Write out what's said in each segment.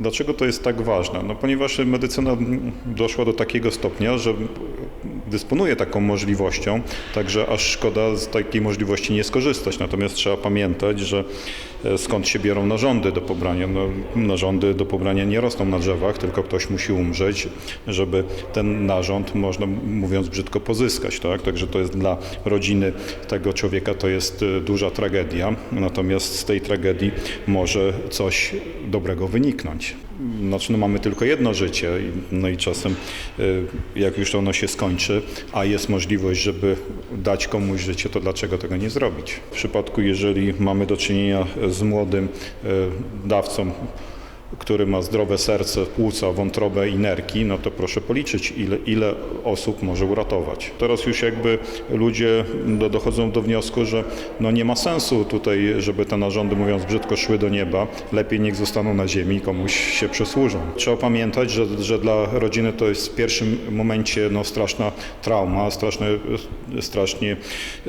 Dlaczego to jest tak ważne? No, ponieważ medycyna doszła do takiego stopnia, że dysponuje taką możliwością, także aż szkoda z takiej możliwości nie skorzystać. Natomiast trzeba pamiętać, że skąd się biorą narządy do pobrania. No, narządy do pobrania nie rosną na drzewach, tylko ktoś musi umrzeć, żeby ten narząd, można mówiąc brzydko, pozyskać. Tak? Także to jest dla rodziny tego człowieka to jest e, duża tragedia, natomiast z tej tragedii może coś dobrego wyniknąć. Znaczy, no mamy tylko jedno życie, no i czasem y, jak już ono się skończy, a jest możliwość, żeby dać komuś życie, to dlaczego tego nie zrobić? W przypadku, jeżeli mamy do czynienia z młodym y, dawcą, który ma zdrowe serce, płuca, wątrobę i nerki, no to proszę policzyć, ile, ile osób może uratować. Teraz już jakby ludzie do, dochodzą do wniosku, że no nie ma sensu tutaj, żeby te narządy, mówiąc brzydko, szły do nieba. Lepiej niech zostaną na ziemi i komuś się przysłużą. Trzeba pamiętać, że, że dla rodziny to jest w pierwszym momencie no, straszna trauma, straszne, strasznie,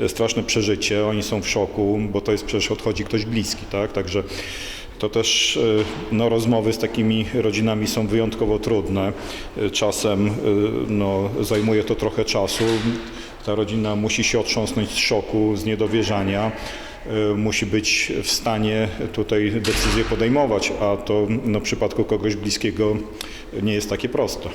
straszne przeżycie. Oni są w szoku, bo to jest przecież odchodzi ktoś bliski, tak? Także to też y, no, rozmowy z takimi rodzinami są wyjątkowo trudne. Y, Czasem y, no, zajmuje to trochę czasu. Ta rodzina musi się otrząsnąć z szoku, z niedowierzania. Musi być w stanie tutaj decyzję podejmować, a to no, w przypadku kogoś bliskiego nie jest takie proste.